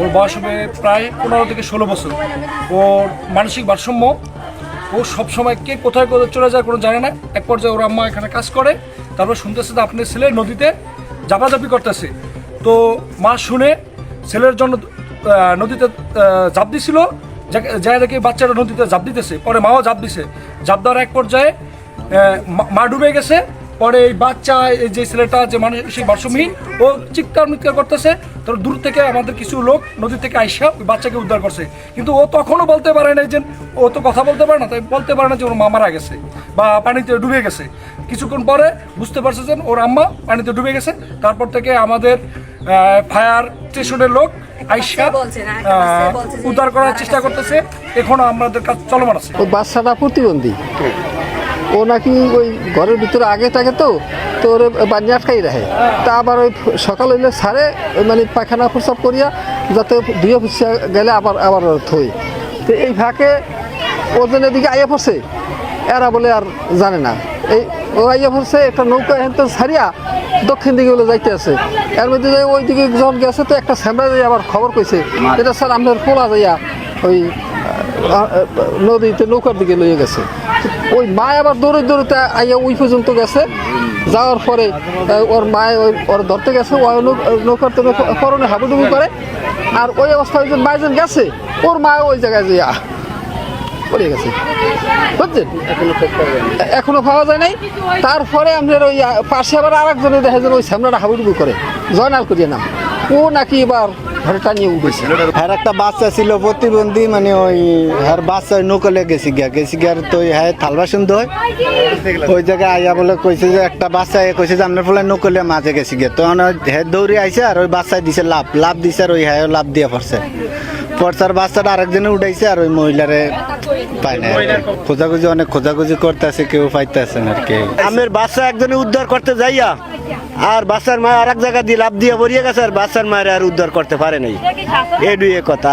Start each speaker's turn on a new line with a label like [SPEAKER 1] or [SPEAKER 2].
[SPEAKER 1] ওর বয়স হবে প্রায় পনেরো থেকে ষোলো বছর। ওর মানসিক ভারসাম্য, ও সবসময় কে কোথায় কোথায় চলে যায় কোনো জানে না। এক পর্যায়ে ওর আম্মা এখানে কাজ করে, তারপর শুনতেছে যে আপনার ছেলে নদীতে জাপাজাপি করতেছে। তো মা শুনে ছেলের জন্য নদীতে জাপ দিছিল। যাই দেখে বাচ্চারা নদীতে জাপ দিতেছে। পরে মাও জাপ দিছে। জাপ দেওয়ার এক পর্যায়ে মা ডুবে গেছে। পরে এই বাচ্চা এই যে ছেলেটা যে মানুষ সেই ভারসাম্যহীন ও চিৎকার মিৎকার করতেছে। তো দূর থেকে আমাদের কিছু লোক নদী থেকে আইসা ওই বাচ্চাকে উদ্ধার করছে। কিন্তু ও তখনও বলতে পারে না যে ও তো কথা বলতে পারে না তাই বলতে পারে না যে ওর মা মারা গেছে বা পানিতে ডুবে গেছে। কিছুক্ষণ পরে বুঝতে পারছে যে ওর আম্মা পানিতে ডুবে গেছে। তারপর থেকে আমাদের ফায়ার স্টেশনের লোক আইসা উদ্ধার করার চেষ্টা করতেছে। এখনও আমাদের কাজ চলমান আছে।
[SPEAKER 2] ওই বাচ্চাটা প্রতিবন্ধী? ও নাকি ওই ঘরের ভিতরে আগে থাকে তো তো ওরে বানিয়ে আটকাই রাখে। তা আবার ওই সকাল হইলে সারে মানে পায়খানা প্রস্রাব করিয়া যাতে ধুয়ে ফুসিয়া গেলে আবার আবার থই। তো এই ফাঁকে ও যেন এদিকে আইয়া পড়ছে এরা বলে আর জানে না। এই ও আইয়া পড়ছে একটা নৌকা এখান থেকে ছাড়িয়া দক্ষিণ দিকে বলে যাইতে আছে। এর মধ্যে যে ওই দিকে যখন গেছে তো একটা স্যামরা যাই আবার খবর কইছে। এটা স্যার আপনার পোলা যাইয়া ওই নদীতে নৌকার দিকে লইয়ে গেছে। ওই মা আবার দৌড়ে দৌড়তে আইয়া ওই পর্যন্ত গেছে। যাওয়ার পরে ওর মায় ওই ওর ধরতে গেছে ও নৌ- নৌকার তো করণে হাবুডুবু করে। আর ওই অবস্থায় যে মাইজন গেছে ওর মা ওই জায়গায় যে পড়ে গেছে। বুঝছেন? এখনও পাওয়া যায় নাই। তারপরে আমাদের ওই পাশে আবার আর একজনে দেখা যায় ওই সামনাটা হাবুডুবু করে জয়নাল করিয়ে নাম। ও নাকি এবার ঘরে টানিয়ে উঠেছে।
[SPEAKER 3] হ্যার একটা বাচ্চা ছিল প্রতিবন্ধী মানে ওই হ্যার বাচ্চা ওই নৌকলে গেছি গিয়া। গেছি গিয়ার তো হ্যাঁ থাল বাসন দই ওই জায়গায় আইয়া বলে কইছে যে, একটা বাচ্চা এ কইছে যে আপনার ফলে নৌকলে মাঝে গেছি গিয়া। তো হ্যাঁ দৌড়ে আইছে আর ওই বাচ্চায় দিছে লাভ লাভ দিছে আর ওই হ্যাঁ লাভ দিয়ে পড়ছে। পড়ছার বাচ্চাটা আরেকজনে উঠাইছে আর ওই মহিলারে পায় না। খোঁজাখুঁজি, অনেক খোঁজাখুঁজি করতেছে, কেউ পাইতেছে না আর কি। আমের বাচ্চা একজনে উদ্ধার করতে যাইয়া আর বাচ্চার মা আর এক জায়গা দিয়ে লাভ দিয়ে পড়িয়ে গেছে আর বাচ্চার মায়ের আর উদ্ধার করতে পারে নাই। এডুয়ে কথা।